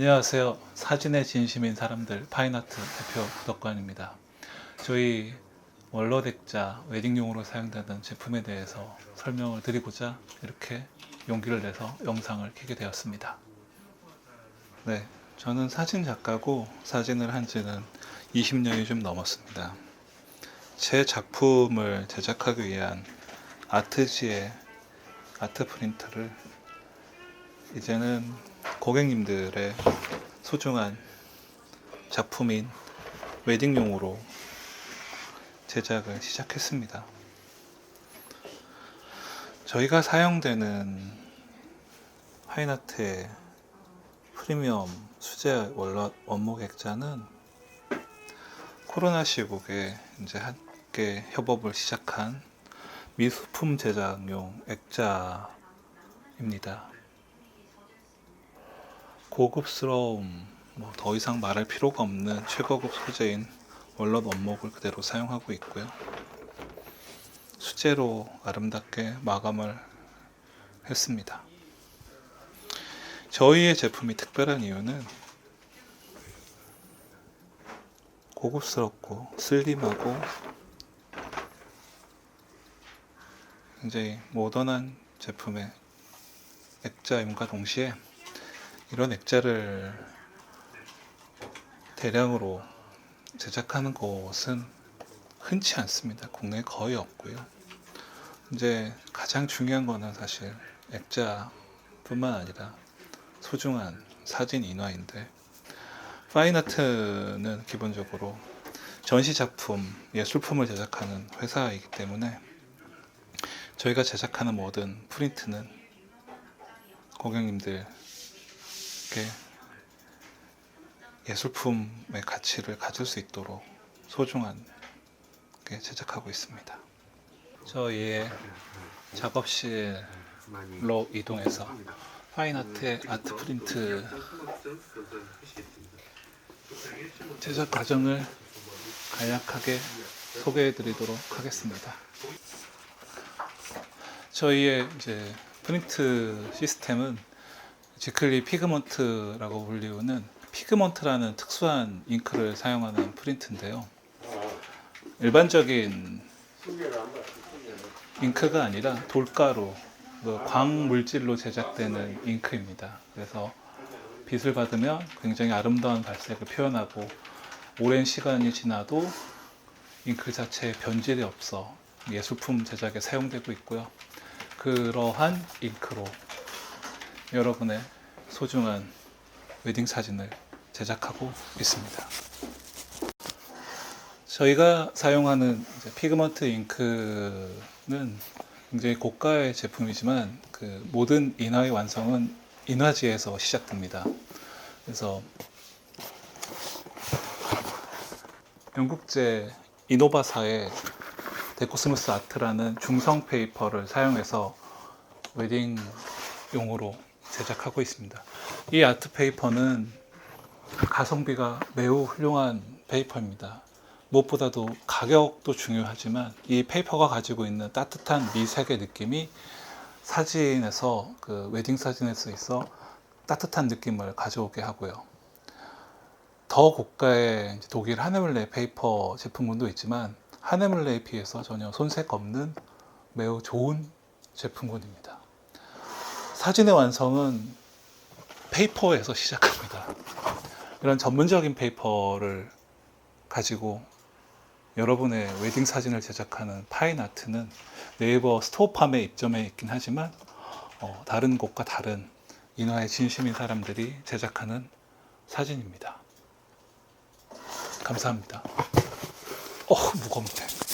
안녕하세요. 사진에 진심인 사람들 파인아트 대표 구독관입니다. 저희 원로 액자 웨딩용으로 사용되는 제품에 대해서 설명을 드리고자 이렇게 용기를 내서 영상을 켜게 되었습니다. 네, 저는 사진 작가고 사진을 한 지는 20년이 좀 넘었습니다. 제 작품을 제작하기 위한 아트지의 아트 프린터를 이제는 고객님들의 소중한 작품인 웨딩용으로 제작을 시작했습니다. 저희가 사용되는 파인아트의 프리미엄 수제 원목 액자는 코로나 시국에 이제 함께 협업을 시작한 미수품 제작용 액자입니다. 고급스러움, 뭐 더 이상 말할 필요가 없는 최고급 소재인 원롯 원목을 그대로 사용하고 있고요. 수제로 아름답게 마감을 했습니다. 저희의 제품이 특별한 이유는 고급스럽고 슬림하고 굉장히 모던한 제품의 액자임과 동시에 이런 액자를 대량으로 제작하는 곳은 흔치 않습니다. 국내에 거의 없고요. 이제 가장 중요한 거는 사실 액자뿐만 아니라 소중한 사진 인화인데 파인아트는 기본적으로 전시 작품, 예술품을 제작하는 회사이기 때문에 저희가 제작하는 모든 프린트는 고객님들 께 예술품의 가치를 가질 수 있도록 소중하게 제작하고 있습니다. 저희의 작업실로 이동해서 파인아트의 아트 프린트 제작 과정을 간략하게 소개해 드리도록 하겠습니다. 저희의 이제 프린트 시스템은 지클리 피그먼트라고 불리우는 피그먼트라는 특수한 잉크를 사용하는 프린트인데요. 일반적인 잉크가 아니라 돌가루, 그 광물질로 제작되는 잉크입니다. 그래서 빛을 받으면 굉장히 아름다운 발색을 표현하고 오랜 시간이 지나도 잉크 자체에 변질이 없어 예술품 제작에 사용되고 있고요. 그러한 잉크로 여러분의 소중한 웨딩 사진을 제작하고 있습니다. 저희가 사용하는 피그먼트 잉크는 굉장히 고가의 제품이지만 그 모든 인화의 완성은 인화지에서 시작됩니다. 그래서 영국제 이노바사의 데코스무스 아트라는 중성 페이퍼를 사용해서 웨딩용으로 제작하고 있습니다. 이 아트 페이퍼는 가성비가 매우 훌륭한 페이퍼입니다. 무엇보다도 가격도 중요하지만 이 페이퍼가 가지고 있는 따뜻한 미색의 느낌이 사진에서 그 웨딩 사진에서 있어 따뜻한 느낌을 가져오게 하고요. 더 고가의 독일 하네물레 페이퍼 제품군도 있지만 하네물레에 비해서 전혀 손색 없는 매우 좋은 제품군입니다. 사진의 완성은 페이퍼에서 시작합니다. 이런 전문적인 페이퍼를 가지고 여러분의 웨딩 사진을 제작하는 파인 아트는 네이버 스토어팜에 입점해 있긴 하지만 어, 다른 곳과 다른 인화에 진심인 사람들이 제작하는 사진입니다. 감사합니다. 어, 무겁네.